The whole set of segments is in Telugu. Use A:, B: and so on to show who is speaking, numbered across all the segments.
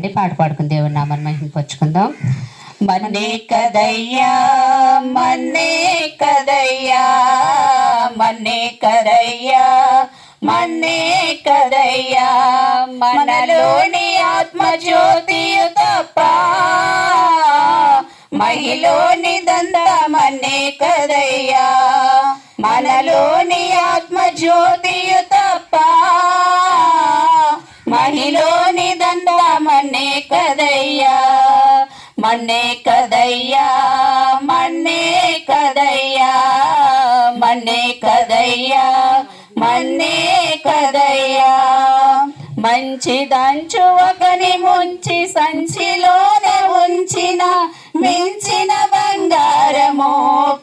A: అండి. పాట పాడుకుని దేవుని నామని మహిమపరుచుకుందాం మన్నే కదయ్యా మన్నే కదయ్యా మన్నే కదయ్యా మన్నే కదయ్యా మనలోని ఆత్మజ్యోతియు తప్ప మహిలోని దందమన్నే కదయ్యా మనలోని ఆత్మజ్యోతియు తప్ప కదయ్యా మన్నే కదయ్యా. మంచిదంచు ఒకని ముంచి సంచిలోనే ఉంచిన మించిన బంగారము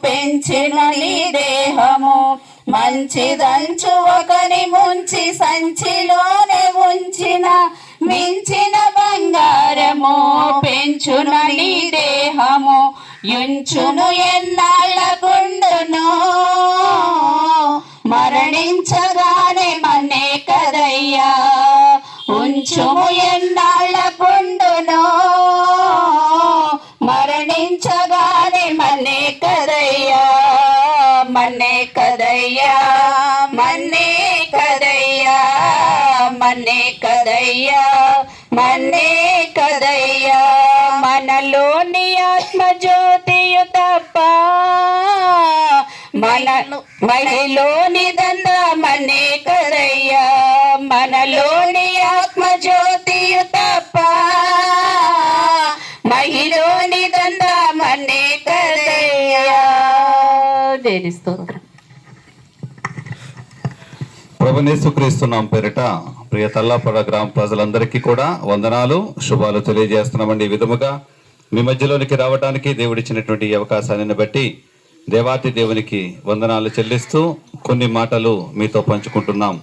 A: పెంచిన నీ దేహము. మంచిదంచు ఒకని ముంచి సంచిలోనే ఉంచిన మించిన బంగారము పెంచున నీ దేహము. యుంచును ఎన్నాళ్ళ గుండును. మన్నే కదయ్యా మన్నే కదయ్యా మన్నే కదయ్యా మన్నే కదయ్యా మనలోని ఆత్మజ్యోతియు తప్ప మన మహిలోని దంద మన్నే కదయ్యా మనలోని ఆత్మజ్యోతియు
B: ప్రభునేసుక్రీస్తున్నాం పేరిట ప్రియ తల్లాపడ గ్రామ ప్రజలందరికీ కూడా వందనాలు శుభాలు తెలియజేస్తున్నామండి. ఈ విధముగా మీ మధ్యలోనికి రావడానికి దేవుడిచ్చినటువంటి అవకాశాన్ని బట్టి దేవాతి దేవునికి వందనాలు చెల్లిస్తూ కొన్ని మాటలు మీతో పంచుకుంటున్నాం.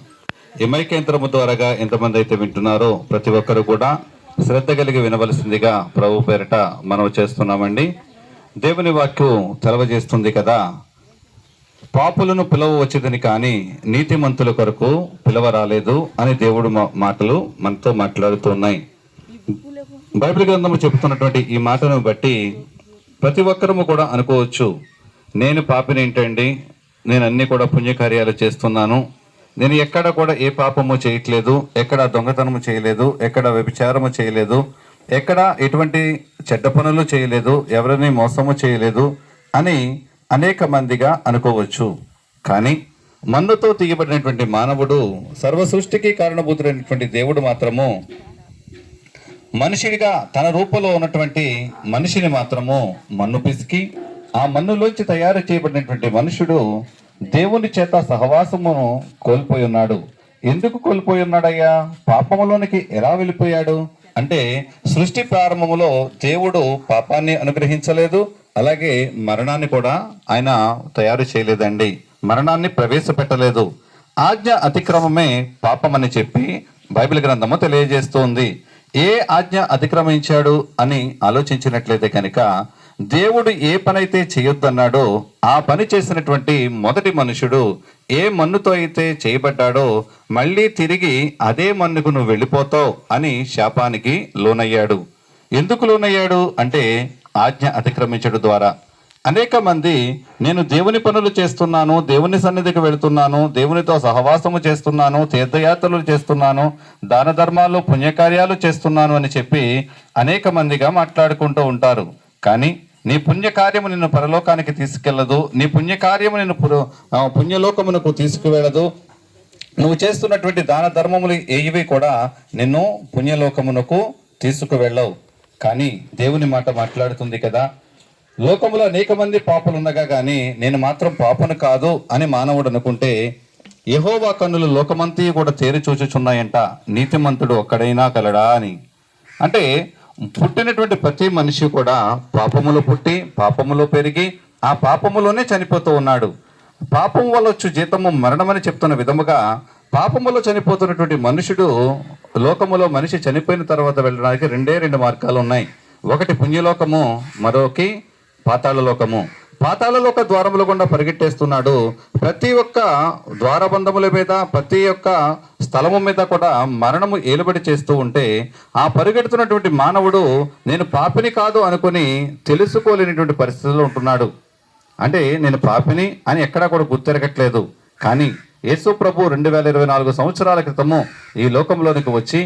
B: ఈ యంత్రము ద్వారాగా ఎంతమంది అయితే వింటున్నారో ప్రతి ఒక్కరు కూడా శ్రద్ధ కలిగి వినవలసిందిగా ప్రభు పేరిట మనం చేస్తున్నామండి. దేవుని వాక్యం తెలవజేస్తుంది కదా పాపులను పిలవ వచ్చేదని కానీ నీతిమంతుల కొరకు పిలవ రాలేదు అని దేవుడు మా- మాటలు మనతో మాట్లాడుతున్నాయి బైబిల్ గ్రంథము చెబుతున్నటువంటి ఈ మాటను బట్టి ప్రతి ఒక్కరము కూడా అనుకోవచ్చు నేను పాపిని ఏంటండి? నేను అన్ని కూడా పుణ్యకార్యాలు చేస్తున్నాను. నేను ఎక్కడ కూడా ఏ పాపము చేయట్లేదు ఎక్కడ దొంగతనము చేయలేదు ఎక్కడ వ్యభిచారము చేయలేదు ఎక్కడ ఎటువంటి చెడ్డ పనులు చేయలేదు ఎవరిని మోసము చేయలేదు అని అనేక మందిగా అనుకోవచ్చు. కానీ మన్నుతో తీయబడినటువంటి మానవుడు సర్వ సృష్టికి కారణభూతుడైనటువంటి దేవుడు మాత్రము మనిషిగా తన రూపంలో ఉన్నటువంటి మనిషిని మాత్రము మన్ను పిసికి ఆ మన్నులోంచి తయారు చేయబడినటువంటి మనుషుడు దేవుని చేత సహవాసమును కోల్పోయి ఉన్నాడు. ఎందుకు కోల్పోయి ఉన్నాడయ్యా? పాపములోనికి ఎలా వెళ్ళిపోయాడు? అంటే సృష్టి ప్రారంభములో దేవుడు పాపాన్ని అనుగ్రహించలేదు అలాగే మరణాన్ని కూడా ఆయన తయారు చేయలేదండి. మరణాన్ని ప్రవేశపెట్టలేదు. ఆజ్ఞ అతిక్రమమే పాపమని చెప్పి బైబిల్ గ్రంథము తెలియజేస్తోంది. ఏ ఆజ్ఞ అతిక్రమించాడు అని ఆలోచించినట్లయితే కనుక దేవుడు ఏ పనైతే చేయొద్దన్నాడో ఆ పని చేసినటువంటి మొదటి మనుషుడు ఏ మన్నుతో అయితే చేయబడ్డాడో మళ్ళీ తిరిగి అదే మన్నుకు నువ్వు వెళ్ళిపోతావు అని శాపానికి లోనయ్యాడు. ఎందుకు లోనయ్యాడు అంటే ఆజ్ఞ అతిక్రమించడం ద్వారా. అనేక మంది నేను దేవుని పనులు చేస్తున్నాను దేవుని సన్నిధికి వెళుతున్నాను దేవునితో సహవాసము చేస్తున్నాను తీర్థయాత్రలు చేస్తున్నాను దాన ధర్మాలు పుణ్యకార్యాలు చేస్తున్నాను అని చెప్పి అనేక మందిగా మాట్లాడుకుంటూ ఉంటారు. కానీ నీ పుణ్యకార్యము నిన్ను పరలోకానికి తీసుకెళ్ళదు నీ పుణ్యకార్యము నిన్ను పుర- పుణ్యలోకమునకు తీసుకువెళ్ళదు నువ్వు చేస్తున్నటువంటి దాన ధర్మములు ఏవి కూడా నిన్ను పుణ్యలోకమునకు తీసుకువెళ్ళవు. కానీ దేవుని మాట మాట్లాడుతుంది కదా. లోకములో అనేక మంది పాపలు ఉండగా కానీ నేను మాత్రం పాపను కాదు అని మానవుడు అనుకుంటే యహోవా కన్నులు లోకమంతి కూడా తేరి చూచుచున్నాయంట. నీతిమంతుడు ఒక్కడైనా కలడా అని. అంటే పుట్టినటువంటి ప్రతి మనిషి కూడా పాపములో పుట్టి పాపములో పెరిగి ఆ పాపములోనే చనిపోతూ ఉన్నాడు. పాపం వల్ల వచ్చు జీతము మరణమని చెప్తున్న విధముగా పాపములో చనిపోతున్నటువంటి మనుషుడు లోకములో మనిషి చనిపోయిన తర్వాత వెళ్ళడానికి రెండే రెండు మార్గాలు ఉన్నాయి. ఒకటి పుణ్యలోకము మరొకటి పాతాళలోకము పాతాళలోక ద్వారముల గుండా పరిగెట్టేస్తున్నాడు. ప్రతి ఒక్క ద్వారబంధముల మీద ప్రతి ఒక్క స్థలము మీద కూడా మరణము ఏలుబడి చేస్తూ ఉంటే ఆ పరిగెడుతున్నటువంటి మానవుడు నేను పాపిని కాదు అనుకుని తెలుసుకోలేనటువంటి పరిస్థితిలో ఉంటున్నాడు. అంటే నేను పాపిని అని ఎక్కడా కూడా గుర్తెరగట్లేదు కానీ యేసు ప్రభు రెండు వేల ఇరవై నాలుగు సంవత్సరాల క్రితము ఈ లోకంలోనికి వచ్చి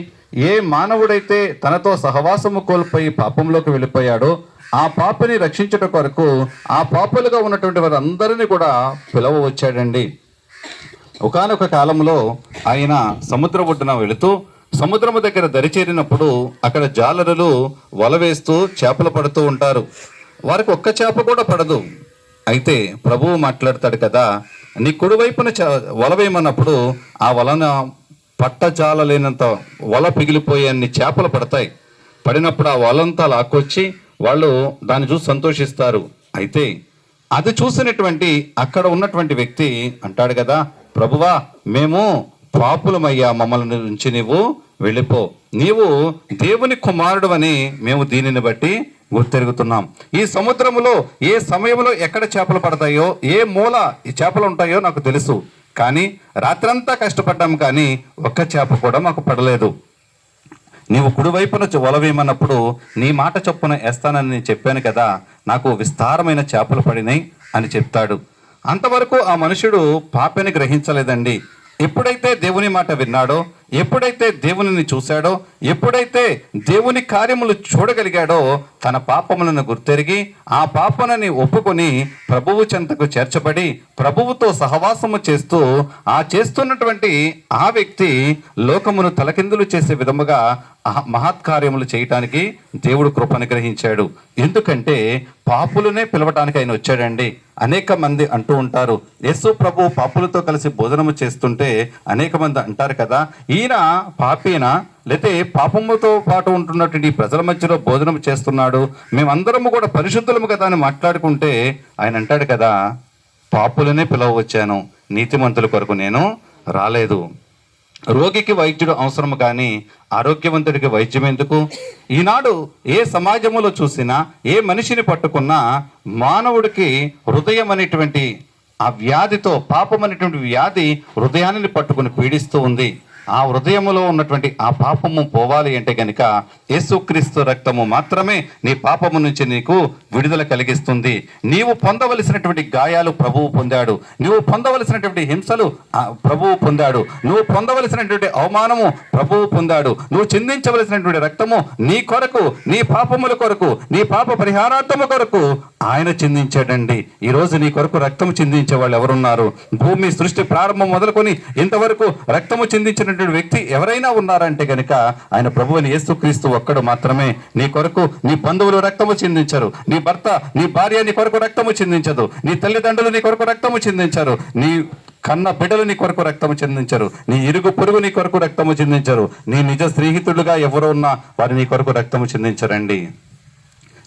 B: ఏ మానవుడైతే తనతో సహవాసము కోల్పోయి పాపంలోకి వెళ్ళిపోయాడో ఆ పాపని రక్షించుట కొరకు ఆ పాపలుగా ఉన్నటువంటి వారందరినీ కూడా పిలవ వచ్చాడండి. ఒకానొక కాలంలో ఆయన సముద్ర ఒడ్డున వెళుతూ సముద్రము దగ్గర దరిచేరినప్పుడు అక్కడ జాలరులు వల వేస్తూ చేపలు పడుతూ ఉంటారు. వారికి ఒక్క చేప కూడా పడదు. అయితే ప్రభువు మాట్లాడతాడు కదా నీ కుడివైపున చ- వల వేయమన్నప్పుడు ఆ వలన పట్టజాలలేనంత వల పిగిలిపోయే అన్ని చేపలు పడతాయి. పడినప్పుడు ఆ వలంతా లాక్కొచ్చి వాళ్ళు దాన్ని చూసి సంతోషిస్తారు. అయితే అది చూసినటువంటి అక్కడ ఉన్నటువంటి వ్యక్తి అంటాడు కదా ప్రభువా మేము పాపులమయ్యా మమ్మల్ని నుంచి నీవు వెళ్ళిపో. నీవు దేవుని కుమారుడు అని మేము దీనిని బట్టి గుర్తెరుగుతున్నాం. ఈ సముద్రములో ఏ సమయంలో ఎక్కడ చేపలు పడతాయో ఏ మూల ఈ చేపలు ఉంటాయో నాకు తెలుసు. కానీ రాత్రంతా కష్టపడ్డాం కానీ ఒక్క చేప కూడా మాకు పడలేదు. నీవు కుడివైపున వలవేయమన్నప్పుడు నీ మాట చొప్పున వేస్తానని నేను చెప్పాను కదా నాకు విస్తారమైన చేపలు పడినాయి అని చెప్తాడు. అంతవరకు ఆ మనుషుడు పాపని గ్రహించలేదండి. ఎప్పుడైతే దేవుని మాట విన్నాడో ఎప్పుడైతే దేవునిని చూశాడో ఎప్పుడైతే దేవుని కార్యములు చూడగలిగాడో తన పాపములను గుర్తెరిగి ఆ పాపనని ఒప్పుకొని ప్రభువు చెంతకు చేర్చబడి ప్రభువుతో సహవాసము చేస్తూ ఆ చేస్తున్నటువంటి ఆ వ్యక్తి లోకమును తలకిందులు చేసే విధముగా మహత్కార్యములు చేయటానికి దేవుడు కృపను గ్రహించాడు. ఎందుకంటే పాపులనే పిలవటానికి ఆయన వచ్చాడండి. అనేక మంది అంటూ ఉంటారు. యేసు ప్రభు పాపులతో కలిసి భోజనము చేస్తుంటే అనేక మంది అంటారు కదా ఈయన పాపీనా? లేతే పాపముతో పాటు ఉంటున్నటువంటి ప్రజల మధ్యలో భోజనం చేస్తున్నాడు మేమందరము కూడా పరిశుద్ధులము కదా అని మాట్లాడుకుంటే ఆయన అంటాడు కదా పాపులనే పిలవచ్చాను నీతిమంతుల కొరకు నేను రాలేదు. రోగికి వైద్యుడు అవసరం కానీ ఆరోగ్యవంతుడికి వైద్యం ఎందుకు? ఈనాడు ఏ సమాజంలో చూసినా ఏ మనిషిని పట్టుకున్నా మానవుడికి హృదయం అనేటువంటి ఆ వ్యాధితో పాపం అనేటువంటి వ్యాధి హృదయాన్ని పట్టుకుని పీడిస్తూ ఉంది. ఆ హృదయములో ఉన్నటువంటి ఆ పాపము పోవాలి అంటే కనుక యేసుక్రీస్తు రక్తము మాత్రమే నీ పాపము నుంచి నీకు విడుదల కలిగిస్తుంది. నీవు పొందవలసినటువంటి గాయాలు ప్రభువు పొందాడు. నువ్వు పొందవలసినటువంటి హింసలు ప్రభువు పొందాడు. నువ్వు పొందవలసినటువంటి అవమానము ప్రభువు పొందాడు. నువ్వు చిందించవలసినటువంటి రక్తము నీ కొరకు నీ పాపముల కొరకు నీ పాప పరిహారార్థము కొరకు ఆయన చిందించాడండి. ఈ రోజు నీ కొరకు రక్తము చిందించే వాళ్ళు ఎవరున్నారు? భూమి సృష్టి ప్రారంభం మొదలుకొని ఇంతవరకు రక్తము చిందించినటువంటి వ్యక్తి ఎవరైనా ఉన్నారంటే గనుక ఆయన ప్రభువుని యేసుక్రీస్తు ఒక్కడు మాత్రమే. నీ కొరకు నీ బంధువులు రక్తము చిందించరు. నీ భర్త నీ భార్య నీ కొరకు రక్తము చిందించదు. నీ తల్లిదండ్రులు నీ కొరకు రక్తము చిందించరు. నీ కన్న బిడ్డలు నీ కొరకు రక్తము చెందించరు. నీ ఇరుగు పొరుగు నీ కొరకు రక్తము చెందించరు. నీ నిజ స్నేహితుడుగా ఎవరు ఉన్నా వారు నీ కొరకు రక్తము చెందించరండి.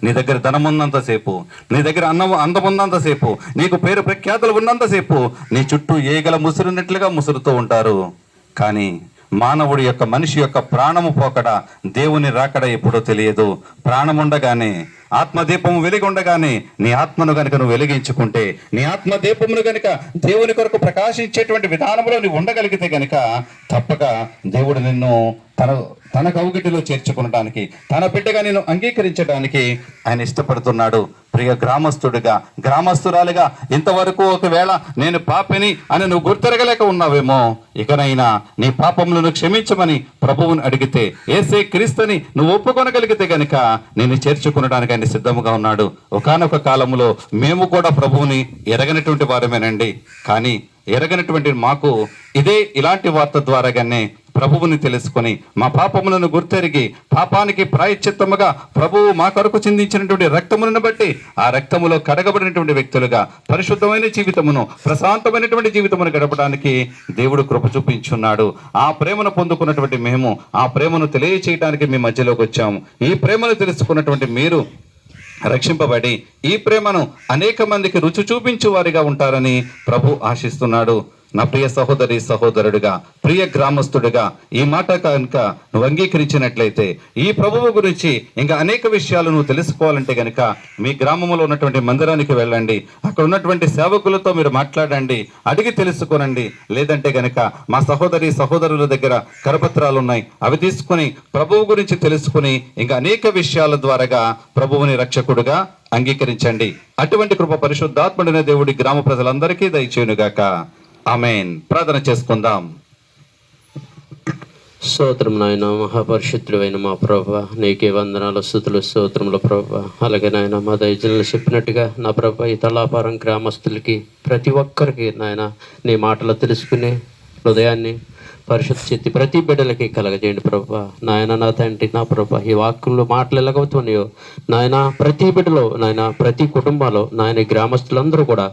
B: నీ దగ్గర ధనం ఉన్నంతసేపు నీ దగ్గర అన్నం అందం ఉన్నంతసేపు నీకు పేరు ప్రఖ్యాతులు ఉన్నంతసేపు నీ చుట్టూ ఏగల ముసురున్నట్లుగా ముసురుతూ ఉంటారు. కానీ మానవుడి యొక్క మనిషి యొక్క ప్రాణము పోకడ దేవుని రాకడ ఎప్పుడో తెలియదు. ప్రాణం ఉండగానే ఆత్మదీపము వెలిగి ఉండగానే నీ ఆత్మను గనుక నువ్వు వెలిగించుకుంటే నీ ఆత్మ దీపమును గనుక దేవుని కొరకు ప్రకాశించేటువంటి విధానంలో నువ్వు ఉండగలిగితే గనుక తప్పక దేవుడు నిన్ను తన తన కౌగిటిలో చేర్చుకునడానికి తన బిడ్డగా నేను అంగీకరించడానికి ఆయన ఇష్టపడుతున్నాడు. ప్రియ గ్రామస్తుడిగా గ్రామస్తురాలిగా ఇంతవరకు ఒకవేళ నేను పాపిని అని నువ్వు గుర్తెరగలేక ఉన్నావేమో ఇకనైనా నీ పాపములను క్షమించమని ప్రభువుని అడిగితే ఏసే క్రీస్తుని నువ్వు ఒప్పుకొనగలిగితే గనుక నేను చేర్చుకునడానికి ఆయన సిద్ధముగా ఉన్నాడు. ఒకానొక కాలంలో మేము కూడా ప్రభువుని ఎరగనటువంటి వారమేనండి. కానీ ఎరగనటువంటి మాకు ఇదే ఇలాంటి వార్త ద్వారాగానే ప్రభువుని తెలుసుకొని మా పాపములను గుర్తెరిగి పాపానికి ప్రాయశ్చిత్తముగా ప్రభువు మా కొరకు చిందించినటువంటి రక్తములను బట్టి ఆ రక్తములో కడగబడినటువంటి వ్యక్తులుగా పరిశుద్ధమైన జీవితమును ప్రశాంతమైనటువంటి జీవితమును గడపడానికి దేవుడు కృప చూపించున్నాడు. ఆ ప్రేమను పొందుకున్నటువంటి మేము ఆ ప్రేమను తెలియచేయడానికి మీ మధ్యలోకి వచ్చాము. ఈ ప్రేమను తెలుసుకున్నటువంటి మీరు రక్షింపబడి ఈ ప్రేమను అనేక మందికి రుచి చూపించు వారిగా ఉంటారని ప్రభు ఆశిస్తున్నాడు. నా ప్రియ సహోదరి సహోదరుడిగా ప్రియ గ్రామస్తుడిగా ఈ మాట కనుక నువ్వు అంగీకరించినట్లయితే ఈ ప్రభువు గురించి ఇంకా అనేక విషయాలు నువ్వు తెలుసుకోవాలంటే కనుక మీ గ్రామంలో ఉన్నటువంటి మందిరానికి వెళ్ళండి. అక్కడ ఉన్నటువంటి సేవకులతో మీరు మాట్లాడండి. అడిగి తెలుసుకోనండి. లేదంటే గనక మా సహోదరి సహోదరుల దగ్గర కరపత్రాలు ఉన్నాయి అవి తీసుకుని ప్రభువు గురించి తెలుసుకుని ఇంకా అనేక విషయాల ద్వారాగా ప్రభువుని రక్షకుడుగా అంగీకరించండి. అటువంటి కృప పరిశుద్ధాత్ముడైన దేవుడి గ్రామ ప్రజలందరికీ దయచేయునుగాక. ఆమెన్. ప్రార్థన చేసుకుందాం.
C: స్తోత్రం నాయన మహాపరిశుద్ధుడైన మా ప్రభ నీకే వందనాలు స్థుతులు స్తోత్రముల ప్రభ. అలాగే నాయన మా దయజనులు చెప్పినట్టుగా నా ప్రభ ఈ తలాపారం గ్రామస్తులకి ప్రతి ఒక్కరికి నాయన నీ మాటలు తెలుసుకునే హృదయాన్ని పరిశుద్ధ చెత్తి ప్రతి బిడ్డలకి కలగజేయండి ప్రభా. నాయన నా తండ్రి నా ప్రభా ఈ వాక్యంలో మాటలు ఎలాగవుతున్నాయో నాయన ప్రతి బిడ్డలో నాయన ప్రతి కుటుంబాల్లో నాయన గ్రామస్తులందరూ కూడా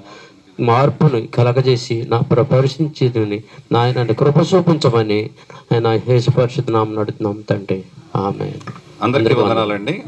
C: మార్పుని కలగజేసి నా ప్రపరిశించేదని నాయన కృప చూపించమని ఆయన యేసు పరిశుద్ధ నామం నడుతున్నాం తండ్రి. ఆమె
B: అందరికీ వందనాలండి.